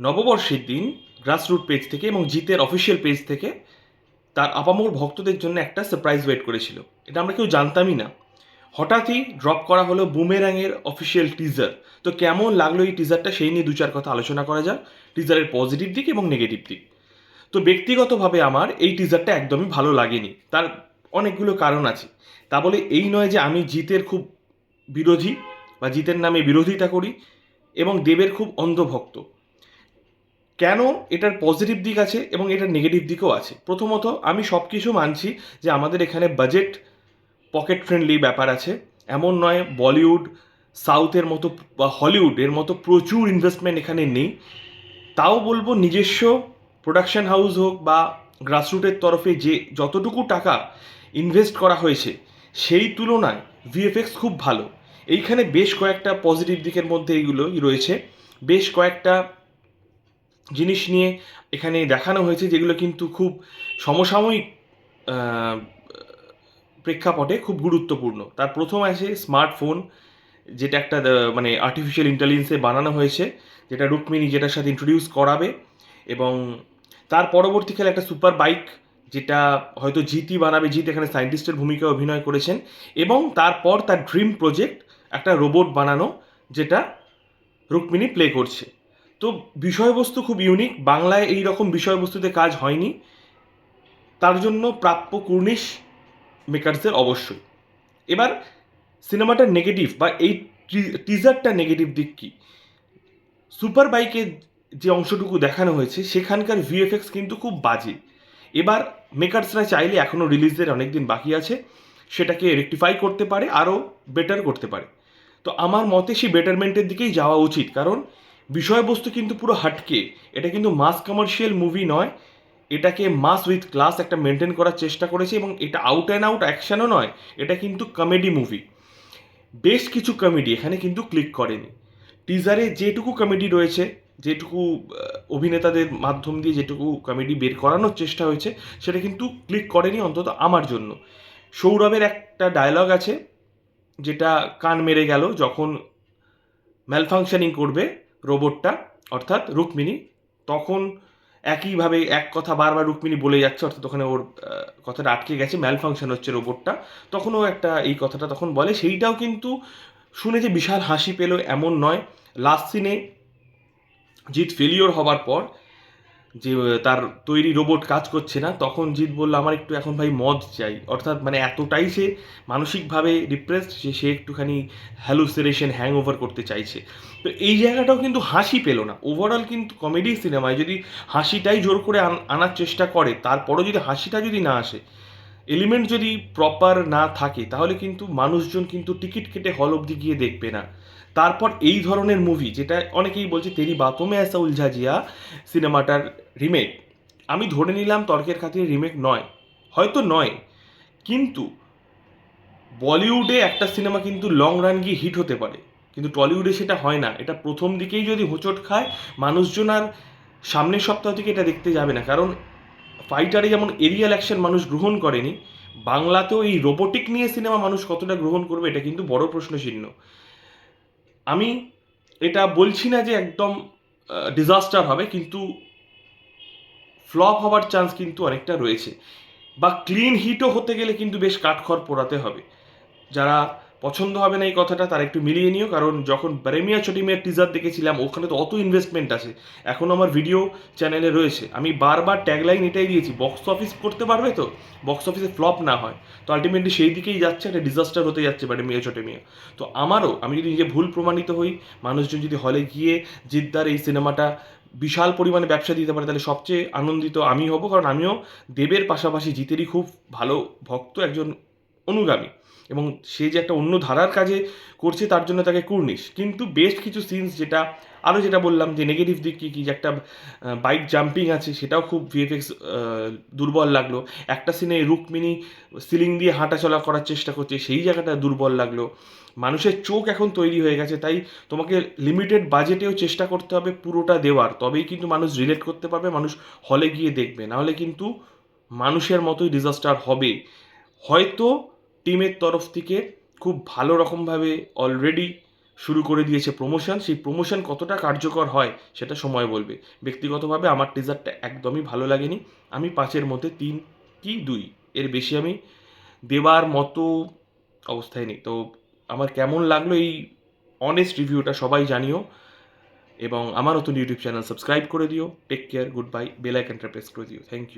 নববর্ষের দিন grassroot page থেকে এবং জিতের অফিসিয়াল পেজ থেকে তার আপামোর ভক্তদের জন্য একটা সারপ্রাইজ ওয়েট করেছিল। এটা আমরা কেউ জানতামই না। হঠাৎই ড্রপ করা হলো বুমেরাংয়ের অফিসিয়াল টিজার তো কেমন লাগল এই টিজারটা সেই নিয়ে দু চার কথা আলোচনা করা যাক। টিজারের পজিটিভ দিক এবং নেগেটিভ দিক। তো ব্যক্তিগতভাবে আমার এই টিজারটা একদমই ভালো লাগেনি। তার অনেকগুলো কারণ আছে। তা বলে এই নয় যে আমি জিতের খুব বিরোধী বা জিতের নামে বিরোধিতা করি এবং দেবের খুব অন্ধভক্ত। কেন এটার পজিটিভ দিক আছে এবং এটার নেগেটিভ দিকও আছে? প্রথমত, আমি সব কিছু মানছি যে আমাদের এখানে বাজেট পকেট ফ্রেন্ডলি ব্যাপার আছে। এমন নয় বলিউড, সাউথের মতো বা হলিউডের মতো প্রচুর ইনভেস্টমেন্ট এখানে নেই। তাও বলব নিজস্ব প্রোডাকশন হাউস হোক বা গ্রাসরুটের তরফে যে যতটুকু টাকা ইনভেস্ট করা হয়েছে, সেই তুলনায় ভিএফএক্স খুব ভালো। এইখানে বেশ কয়েকটা পজিটিভ দিকের মধ্যে এইগুলোই রয়েছে। বেশ কয়েকটা জিনিস নিয়ে এখানে দেখানো হয়েছে যেগুলো কিন্তু খুব সমসাময়িক প্রেক্ষাপটে খুব গুরুত্বপূর্ণ। তার প্রথম আছে স্মার্টফোন, যেটা একটা মানে আর্টিফিশিয়াল ইন্টেলিজেন্সে বানানো হয়েছে, যেটা রুক্মিণী যেটার সাথে ইন্ট্রোডিউস করাবে এবং তার পরবর্তীকালে একটা সুপার বাইক যেটা হয়তো জিতি বানাবে জিত এখানে সায়েন্টিস্টের ভূমিকা অভিনয় করেছেন এবং তারপর তার ড্রিম প্রজেক্ট একটা রোবট বানানো, যেটা রুক্মিণী প্লে করছে। তো বিষয়বস্তু খুব ইউনিক বাংলায় এই রকম বিষয়বস্তুতে কাজ হয়নি। তার জন্য প্রাপ্য কুর্নিশ মেকার্সের অবশ্যই। এবার সিনেমাটা নেগেটিভ বা এই টিজারটা নেগেটিভ দিক কী? সুপার বাইকের যে অংশটুকু দেখানো হয়েছে, সেখানকার ভিএফএক্স কিন্তু খুব বাজে। এবার মেকার্সরা চাইলে এখনও রিলিজের অনেক দিন বাকি আছে। সেটাকে রেকটিফাই করতে পারে, আরও বেটার করতে পারে। তো আমার মতে সেই বেটারমেন্টের দিকেই যাওয়া উচিত। কারণ বিষয়বস্তু কিন্তু পুরো হাটকে। এটা কিন্তু মাস কমার্শিয়াল মুভি নয়। এটাকে মাস উইথ ক্লাস একটা মেনটেন করার চেষ্টা করেছে এবং এটা আউট অ্যান্ড আউট অ্যাকশনও নয়, এটা কিন্তু কমেডি মুভি বেশ কিছু কমেডি এখানে কিন্তু ক্লিক করেনি। টিজারে যেটুকু কমেডি রয়েছে, যেটুকু অভিনেতাদের মাধ্যম দিয়ে যেটুকু কমেডি বের করানোর চেষ্টা হয়েছে, সেটা কিন্তু ক্লিক করেনি অন্তত আমার জন্য। সৌরভের একটা ডায়লগ আছে, যেটা কান মেরে গেল যখন ম্যালফাংশনিং করবে। রোবটটা অর্থাৎ রুক্মিণী, তখন একইভাবে এক কথা বারবার রুক্মিণী বলে যাচ্ছে, অর্থাৎ ওখানে ওর কথাটা আটকে গেছে ম্যাল ফাংশন হচ্ছে রোবটটা তখন ও একটা এই কথাটা তখন বলে। সেইটাও কিন্তু শুনে যে বিশাল হাসি পেল এমন নয়। লাস্ট সিনে জিৎ ফেলিওর হবার পর যে তার তৈরি রোবট কাজ করছে না, তখন জিৎ বলল, আমার একটু এখন ভাই মদ চাই। অর্থাৎ মানে এতটাই সে মানসিকভাবে ডিপ্রেসড যে, সে একটুখানি হ্যালুসিনেশন হ্যাং ওভার করতে চাইছে। তো এই জায়গাটাও কিন্তু হাসি পেল না। ওভারঅল কিন্তু কমেডি সিনেমায় যদি হাসিটাই জোর করে আনার চেষ্টা করে, তারপরও যদি হাসিটা যদি না আসে এলিমেন্ট যদি প্রপার না থাকে, তাহলে কিন্তু মানুষজন কিন্তু টিকিট কেটে হল অবধি গিয়ে দেখবে না। তারপর এই ধরনের মুভি যেটা অনেকেই বলছে, তেরি বাতমে আসা উলঝা জিয়া সিনেমাটার রিমেক আমি ধরে নিলাম তর্কের খাতিরে রিমেক নয়। হয়তো নয়। কিন্তু বলিউডে একটা সিনেমা কিন্তু লং রান গিয়ে হিট হতে পারে। কিন্তু টলিউডে সেটা হয় না। এটা প্রথম দিকেই যদি হোঁচট খায়, মানুষজন আর সামনের সপ্তাহ থেকে এটা দেখতে যাবে না। কারণ ফাইটারে যেমন এরিয়াল অ্যাকশন মানুষ গ্রহণ করেনি, বাংলাতেও এই রোবোটিক নিয়ে সিনেমা মানুষ কতটা গ্রহণ করবে এটা কিন্তু বড় প্রশ্নচিহ্ন। আমি এটা বলছি না যে একদম ডিজাস্টার হবে, কিন্তু ফ্লপ হওয়ার চান্স কিন্তু অনেকটা রয়েছে। বা ক্লিন হিটও হতে গেলে কিন্তু বেশ কাঠখড় পোড়াতে হবে। যারা পছন্দ হবে না এই কথাটা, তার একটু মিলিয়ে নিও, কারণ যখন প্রেমিয়া ছোটি মেয়ের টিজার দেখেছিলাম, ওখানে তো অত ইনভেস্টমেন্ট আছে। এখন আমার ভিডিও চ্যানেলে রয়েছে। আমি বারবার ট্যাগলাইন এটাই দিয়েছি বক্স অফিস করতে পারবে তো? বক্স অফিসে ফ্লপ না হয়। তো আলটিমেটলি সেই দিকেই যাচ্ছে, একটা ডিজাস্টার হতে যাচ্ছে প্রেমিয়া ছোটে মেয়ে তো আমারও, আমি যদি নিজে ভুল প্রমাণিত হই, মানুষজন যদি হলে গিয়ে জিদ্দার এই সিনেমাটা বিশাল পরিমাণে ব্যবসা দিতে পারে, তাহলে সবচেয়ে আনন্দিত আমি হব, কারণ আমিও দেবের পাশাপাশি জিতেরই খুব ভালো ভক্ত একজন অনুগামী। এবং সে যে একটা অন্য ধারার কাজে করছে তার জন্য তাকে কুর্নিশ। কিন্তু বেশ কিছু সিনস যেটা, আরও যেটা বললাম যে নেগেটিভ দিক কী কী যে একটা বাইক জাম্পিং আছে, সেটাও খুব ভিএফএক্স দুর্বল লাগল। একটা সিনে রুক্মিণী সিলিং দিয়ে হাঁটাচলা করার চেষ্টা করছে, সেই জায়গাটা দুর্বল লাগল। মানুষের চোখ এখন তৈরি হয়ে গেছে, তাই তোমাকে লিমিটেড বাজেটেও চেষ্টা করতে হবে পুরোটা দেওয়ার। তবেই কিন্তু মানুষ রিলেট করতে পারবে, মানুষ হলে গিয়ে দেখবে। নাহলে কিন্তু মানুষের মতোই ডিজাস্টার হবে। হয়তো টিমের তরফ থেকে খুব ভালো রকমভাবে অলরেডি শুরু করে দিয়েছে প্রমোশন সেই প্রমোশন কতটা কার্যকর হয় সেটা সময় বলবে। ব্যক্তিগতভাবে আমার টিজারটা একদমই ভালো লাগেনি। আমি পাঁচের মধ্যে তিন কি দুই, এর বেশি আমি দেওয়ার মতো অবস্থায় নেই। তো আমার কেমন লাগল এই অনেস্ট রিভিউটা সবাই জানিও এবং আমার নতুন ইউটিউব চ্যানেল সাবস্ক্রাইব করে দিও। Take care good bye bell press করে দিও। Thank you